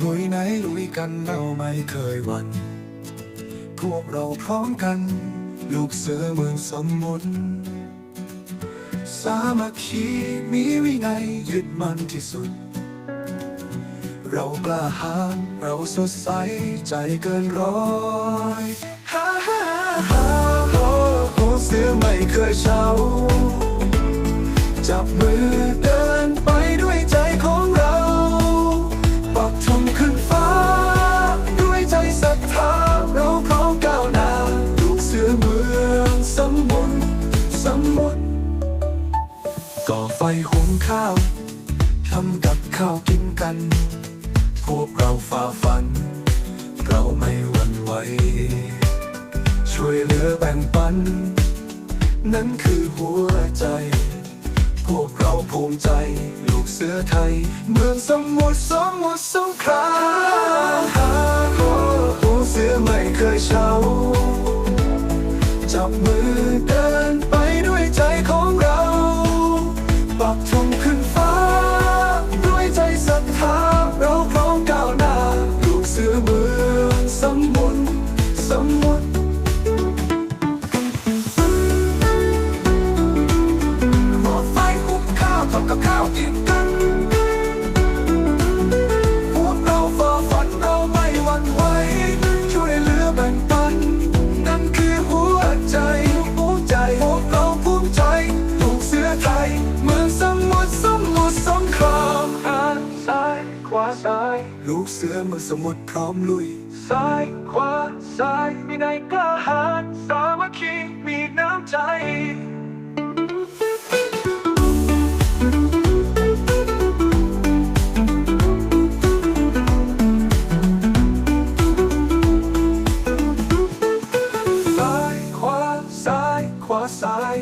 ลุยไหนลุยกันเราไม่เคยวัน พวกเราพร้อมกัน ลูกเสือเมืองสมมุติสามัคคีมีวินัยยึดมั่นที่สุด เรากล้าหาญเราสดใสใจเกินร้อยฮ่าฮ่าฮ่าโอ้โหเสือไม่เคยเช้า จับมือเดิน สมุนก่อไฟหุงข้าวทำกับข้าวกินกัน พวกเราฝ่าฟัน เราไม่หวั่นไหว ช่วยเหลือแบ่งปัน นั่นคือหัวใจ พวกเราภูมิใจ ลูกเสือไทย เมืองสมุทรสมุทรสงครามโอ้โหเสือไม่เคยเช้า จับมือเดิน ปักธงขึ้นฟ้า ด้วยใจศรัทธาเราพร้อมก้าวหน้าลูกเสือเมืองสมุนสมุนหม้อไฟหุงข้าวทำกับข้าวกินกัน วาซ้ายลูกเสือเมืองสมุทรพร้อมลุย ซ้ายขวาซ้ายมีในกล้าหาญสามัคคีมีน้ำใจซ้ายขวาซ้ายขวาซ้าย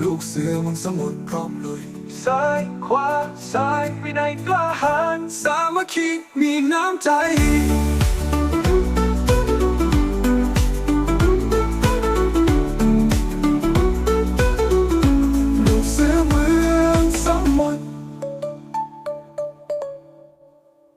ลูกเสือมังสมุทรพร้อมลุย ซ้ายขวาซ้ายวินัยกล้าหาญสามัคคีมีน้ำใจ